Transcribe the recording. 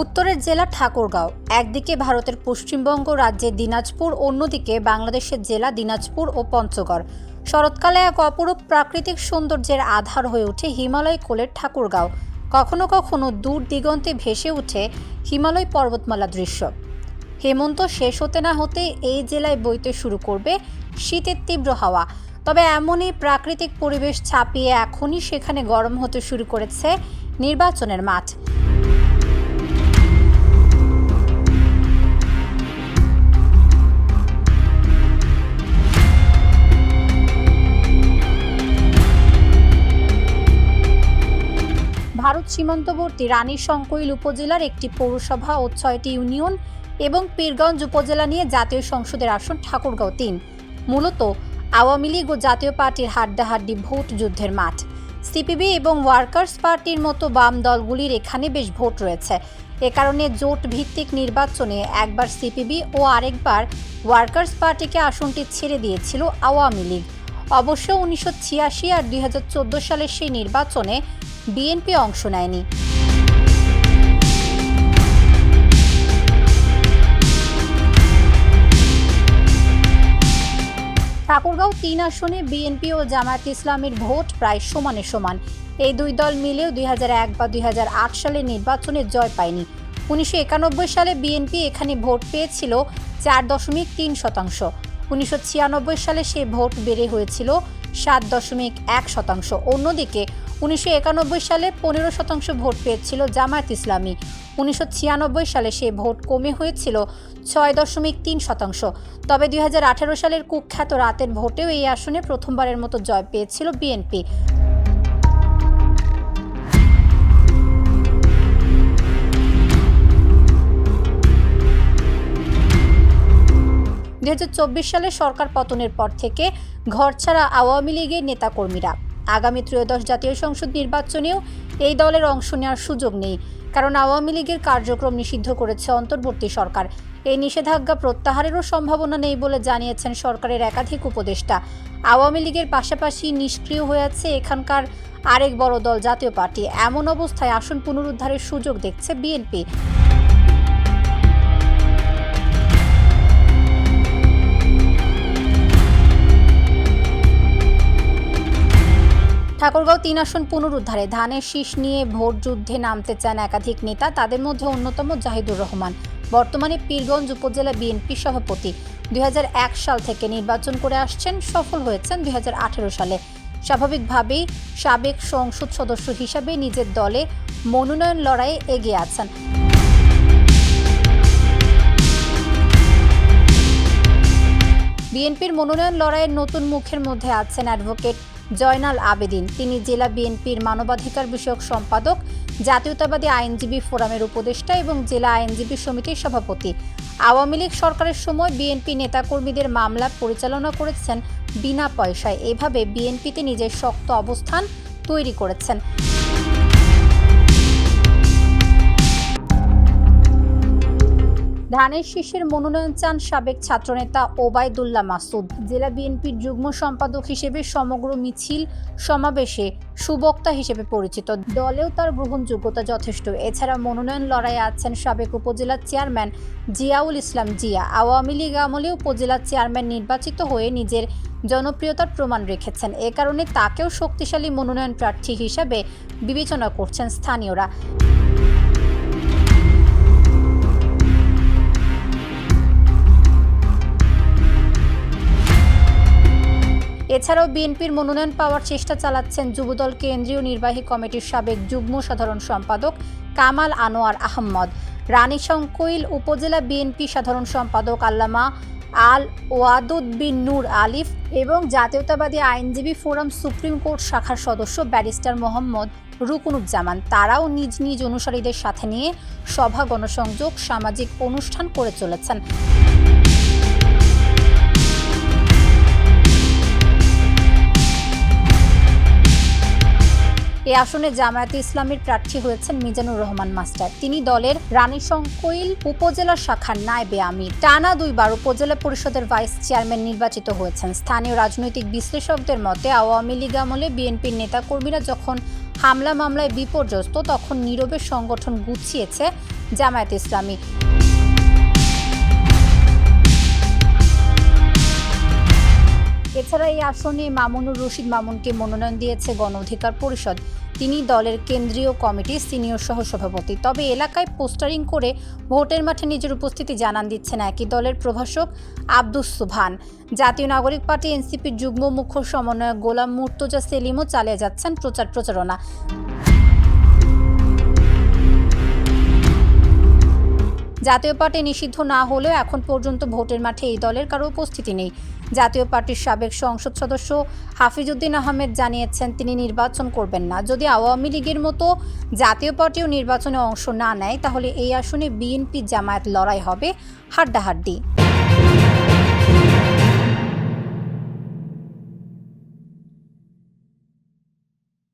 উত্তরের জেলা ঠাকুরগাঁও, একদিকে ভারতের পশ্চিমবঙ্গ রাজ্যের দিনাজপুর, অন্যদিকে বাংলাদেশের জেলা দিনাজপুর ও পঞ্চগড়। শরৎকালে এক অপরূপ প্রাকৃতিক সৌন্দর্যের আধার হয়ে ওঠে হিমালয় কোলের ঠাকুরগাঁও। কখনো কখনো দূর দিগন্তে ভেসে ওঠে হিমালয় পর্বতমালা দৃশ্য। হেমন্ত শেষ হতে না হতে এই জেলায় বইতে শুরু করবে শীতের তীব্র হাওয়া। তবে এমনই প্রাকৃতিক পরিবেশ ছাপিয়ে এখনই সেখানে গরম হতে শুরু করেছে নির্বাচনের মাঠ। সীমান্তবর্তী রানী শঙ্কইল উপজেলার একটি পৌরসভা ও ছয়টি ইউনিয়ন এবং পীরগঞ্জ উপজেলা নিয়ে জাতীয় সংসদের আসন ঠাকুরগাঁও তিন। মূলত আওয়ামী লীগ ও জাতীয় পার্টির হাড্ডাহাড্ডি ভোট যুদ্ধের মাঠ। সিপিবি এবং ওয়ার্কার্স পার্টির মতো বাম দলগুলির এখানে বেশ ভোট রয়েছে। এ কারণে জোট ভিত্তিক নির্বাচনে একবার সিপিবি ও আরেকবার ওয়ার্কার্স পার্টিকে আসনটি ছেড়ে দিয়েছিল আওয়ামী লীগ। অবশ্য উনিশশো ছিয়াশি আর দুই হাজার চোদ্দ সালের সেই নির্বাচনে বিএনপি অংশ নেয়নি। ঠাকুরগাঁও তিন আসনে বিএনপি ও জামায়াত ইসলামের ভোট প্রায় সমানে সমান। এই দুই দল মিলেও দুই বা দুই সালের নির্বাচনে জয় পায়নি। উনিশশো একানব্বই সালে বিএনপি এখানে ভোট পেয়েছিল চার দশমিক তিন শতাংশ। উনিশশো ছিয়ানব্বই সালে সে ভোট বেড়ে হয়েছিল সাত দশমিক এক শতাংশ। অন্যদিকে উনিশশো একানব্বই সালে পনেরো শতাংশ ভোট পেয়েছিল জামায়াত ইসলামী। উনিশশো ছিয়ানব্বই সালে সে ভোট কমে হয়েছিল ছয় দশমিক তিন শতাংশ। তবে দুই হাজার আঠেরো সালের কুখ্যাত রাতের ভোটেও এই আসনে প্রথমবারের মতো জয় পেয়েছিল বিএনপি। দু হাজার চব্বিশ সালে সরকার পতনের পর থেকে ঘরছাড়া আওয়ামী লীগের নেতাকর্মীরা। আগামী ত্রয়োদশ জাতীয় সংসদ নির্বাচনেও এই দলের অংশ নেওয়ার সুযোগ নেই, কারণ আওয়ামী লীগের কার্যক্রম নিষিদ্ধ করেছে অন্তর্বর্তী সরকার। এই নিষেধাজ্ঞা প্রত্যাহারেরও সম্ভাবনা নেই বলে জানিয়েছেন সরকারের একাধিক উপদেষ্টা। আওয়ামী লীগের পাশাপাশি নিষ্ক্রিয় হয়ে আছে এখানকার আরেক বড় দল জাতীয় পার্টি। এমন অবস্থায় আসন পুনরুদ্ধারের সুযোগ দেখছে বিএনপি। ঠাকুরগাঁও তিন আসন পুনরুদ্ধারে। ধানের শীষ নিয়ে ভোট যুদ্ধে নামতে চান একাধিক নেতা, তাদের মধ্যে অন্যতম জাহিদুর রহমান। বর্তমানে পীরগঞ্জ উপজেলা বিএনপি সভাপতি। দু হাজার এক সাল থেকে নির্বাচন করে আসছেন, সফল হয়েছেন দু হাজার আঠেরো সালে। স্বাভাবিকভাবেই সাবেক সংসদ সদস্য হিসাবে নিজের দলে মনোনয়ন লড়াইয়ে এগিয়ে আছেন। বিএনপির মনোনয়ন লড়াইয়ের নতুন মুখের মধ্যে আছেন অ্যাডভোকেট জয়নাল আবেদিন। তিনি জেলা বিএনপির মানবাধিকার বিষয়ক সম্পাদক, জাতীয়তাবাদী আইনজীবী ফোরামের উপদেষ্টা এবং জেলা আইনজীবী সমিতির সভাপতি। আওয়ামী লীগ সরকারের সময় বিএনপি নেতাকর্মীদের মামলা পরিচালনা করেছেন বিনা পয়সায়। এভাবে বিএনপিতে নিজের শক্ত অবস্থান তৈরি করেছেন। ধানের শীষের মনোনয়ন চান সাবেক ছাত্রনেতা ওবায়দুল্লাহ মাসুদ। জেলা বিএনপির যুগ্ম সম্পাদক হিসেবে সমগ্র মিছিল সমাবেশে সুবক্তা হিসেবে পরিচিত। দলেও তার গ্রহণযোগ্যতা যথেষ্ট। এছাড়া মনোনয়ন লড়াইয়ে আছেন সাবেক উপজেলা চেয়ারম্যান জিয়াউল ইসলাম জিয়া। আওয়ামী লীগ আমলে উপজেলা চেয়ারম্যান নির্বাচিত হয়ে নিজের জনপ্রিয়তার প্রমাণ রেখেছেন। এ কারণে তাকেও শক্তিশালী মনোনয়ন প্রার্থী হিসাবে বিবেচনা করছেন স্থানীয়রা। এছাড়াও বিএনপির মনোনয়ন পাওয়ার চেষ্টা চালাচ্ছেন যুবদল কেন্দ্রীয় নির্বাহী কমিটির সাবেক যুগ্ম সাধারণ সম্পাদক কামাল আনোয়ার আহমদ। রানীশঙ্কৈল উপজেলা বিএনপি সাধারণ সম্পাদক আল্লামা আল ওয়াদুদ বিন নূর আলিফ এবং জাতীয়তাবাদী আইনজীবী ফোরাম সুপ্রিম কোর্ট শাখার সদস্য ব্যারিস্টার মোহাম্মদ রুকুনুজ্জামান। তারাও নিজ নিজ অনুসারীদের সাথে নিয়ে সভা, গণসংযোগ, সামাজিক অনুষ্ঠান করে চলেছেন। এ আসনে জামায়াতে ইসলামের প্রার্থী হয়েছেন মিজানুর রহমান মাস্টার। তিনি দলের রানীশঙ্কৈল উপজেলা শাখার নায়বে আমির। টানা দুইবার উপজেলা পরিষদের ভাইস চেয়ারম্যান নির্বাচিত হয়েছেন। স্থানীয় রাজনৈতিক বিশ্লেষকদের মতে, আওয়ামী লীগ আমলে বিএনপির নেতাকর্মীরা যখন হামলা মামলায় বিপর্যস্ত, তখন নীরবে সংগঠন গুছিয়েছে জামায়াত ইসলামী। এছাড়া এই আসনে মামুনুর রশিদ মামুনকে মনোনয়ন দিয়েছে গণ অধিকার পরিষদ। তিনি দলের কেন্দ্রীয় কমিটির সিনিয়র সহসভাপতি। তবে এলাকায় পোস্টারিং করে ভোটের মাঠে নিজের উপস্থিতি জানান দিচ্ছেন একই দলের প্রভাষক আব্দুস সুভান। জাতীয় নাগরিক পার্টি, এনসিপির যুগ্ম মুখ্য সমন্বয়ক গোলাম মুর্তজা সেলিমও চালিয়ে যাচ্ছেন প্রচার প্রচারণা। জাতীয় পার্টি নিষিদ্ধ না হলেও এখন পর্যন্ত ভোটের মাঠে এই দলের কারও উপস্থিতি নেই। জাতীয় পার্টির সাবেক সংসদ সদস্য হাফিজউদ্দিন আহমেদ জানিয়েছেন, তিনি নির্বাচন করবেন না। যদি আওয়ামী লীগের মতো জাতীয় পার্টিও নির্বাচনে অংশ না নেয়, তাহলে এই আসনে বিএনপি জামায়াত লড়াই হবে। হাড্ডাহাড্ডি।